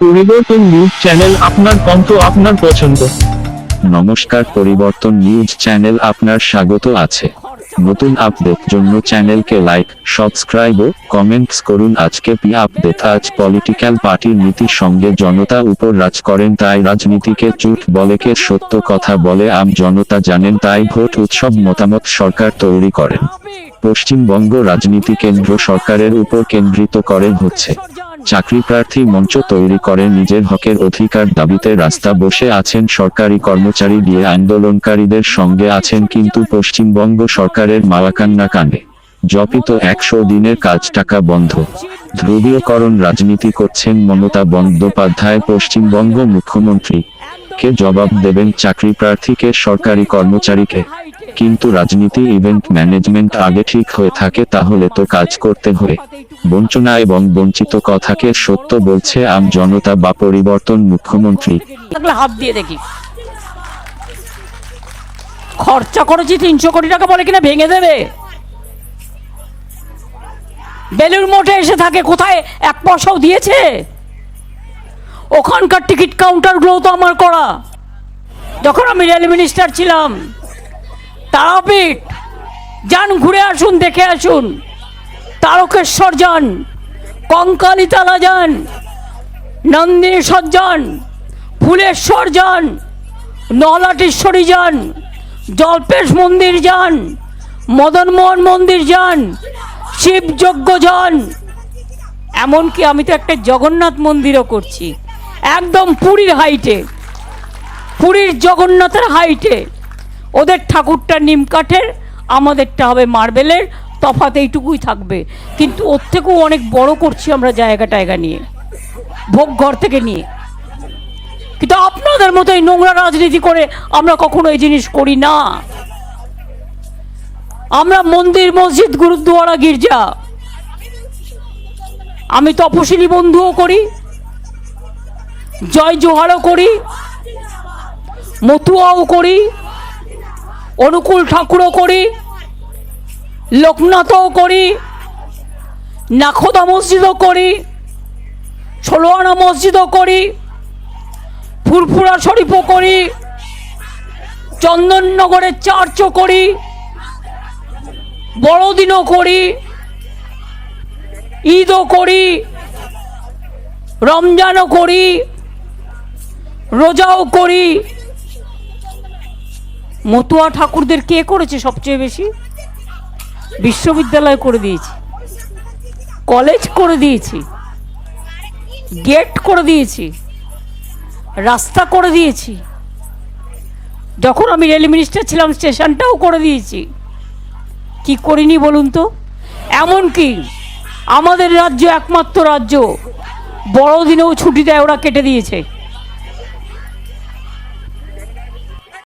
পরিবর্তন news channel আপনার কণ্ঠ আপনার পছন্দ। নমস্কার, পরিবর্তন নিউজ চ্যানেল আপনার স্বাগত আছে। নতুন আপডেট জন্য চ্যানেলকে লাইক, সাবস্ক্রাইব ও কমেন্টস করুন। আজকে পি আপডেট? আজ পলিটিক্যাল পার্টির নীতির সঙ্গে জনতা উপর রাজ করেন, তাই রাজনীতিকে চুট বলেকে সত্য কথা বলে আম জনতা জানেন, তাই ভোট উৎসব মতামত সরকার তৈরি করেন। পশ্চিমবঙ্গ রাজনীতি কেন্দ্র সরকারের উপর কেন্দ্রিত করে হচ্ছে। চাকরি প্রার্থী মঞ্চ তৈরি করে নিজের হকের অধিকার দাবিতে রাস্তা বসে আছেন সরকারি কর্মচারী দিয়ে আন্দোলনকারীদের সঙ্গে আছেন কিন্তু পশ্চিমবঙ্গ সরকারের মালাকান্না কানে জপিত একশো দিনের কাজ টাকা বন্ধ। ধ্রুবীয়করণ রাজনীতি করছেন মমতা বন্দ্যোপাধ্যায়, পশ্চিমবঙ্গ মুখ্যমন্ত্রী। কে জবাব দেবেন চাকরি প্রার্থীকে সরকারি কর্মচারীকে? কিন্তু রাজনীতি, ইভেন্ট ম্যানেজমেন্ট আগে ঠিক হয়ে থাকে, তাহলে তো কাজ করতে হয় বঞ্চনা এবং বঞ্চিত কথাকে সত্য বলছে আম জনতা বা পরিবর্তন মুখ্যমন্ত্রী। হাত দিয়ে দেখি। খরচা করেছি তিনশো কোটি টাকা বলে কিনা ভেঙে দেবে? বেলুর মোটে এসে থাকে, কোথায়? এক পয়সাও দিয়েছে? ওখানকার টিকিট কাউন্টারগুলো তো আমার করা। যখন আমি রেল মিনিস্টার ছিলাম, তারাপীঠ, যান ঘুরে আসুন, দেখে আসুন। তারকেশ্বর যান কঙ্কালীতলা যান নন্দিনীশ্বর যান ফুলেশ্বর যান নলাটেশ্বরী যান, জল্পেশ মন্দির যান, মদনমোহন মন্দির যান শিবযজ্ঞ যান। এমনকি আমি তো একটা জগন্নাথ মন্দিরও করছি, একদম পুরীর হাইটে, পুরীর জগন্নাথের হাইটে। ওদের ঠাকুরটা নিম কাঠের, আমাদেরটা হবে মার্বেলের তফাৎ এইটুকুই থাকবে। কিন্তু ওর থেকেও অনেক বড় করছি আমরা জায়গা টায়গা নিয়ে, ভোগ ঘর থেকে নিয়ে। কিন্তু আপনাদের মতো এই নোংরা রাজনীতি করে আমরা কখনো এই জিনিস করি না। আমরা মন্দির, মসজিদ গুরুদ্বারা গির্জা। আমি তপশিলি বন্ধুও করি, জয় জোহারও করি, মতুয়াও করি, অনুকূল ঠাকুরও করি। লোকনাথও করি, নাখোদা মসজিদও করি, ষোলোয়ানা মসজিদও করি, ফুরফুরা শরীফও করি, চন্দননগরের চার্চও করি, বড়দিনও করি, ঈদও করি, রমজানও করি, রোজাও করি। মতুয়া ঠাকুরদের কে করেছে সবচেয়ে বেশি? বিশ্ববিদ্যালয় করে দিয়েছি। কলেজ করে দিয়েছি। গেট করে দিয়েছি। রাস্তা করে দিয়েছি। যখন আমি রেল মিনিস্টার ছিলাম, স্টেশনটাও করে দিয়েছি। কি করিনি বলুন তো? এমনকি আমাদের রাজ্য একমাত্র রাজ্য, বড়দিনেও ছুটি দেয়, ওরা কেটে দিয়েছে।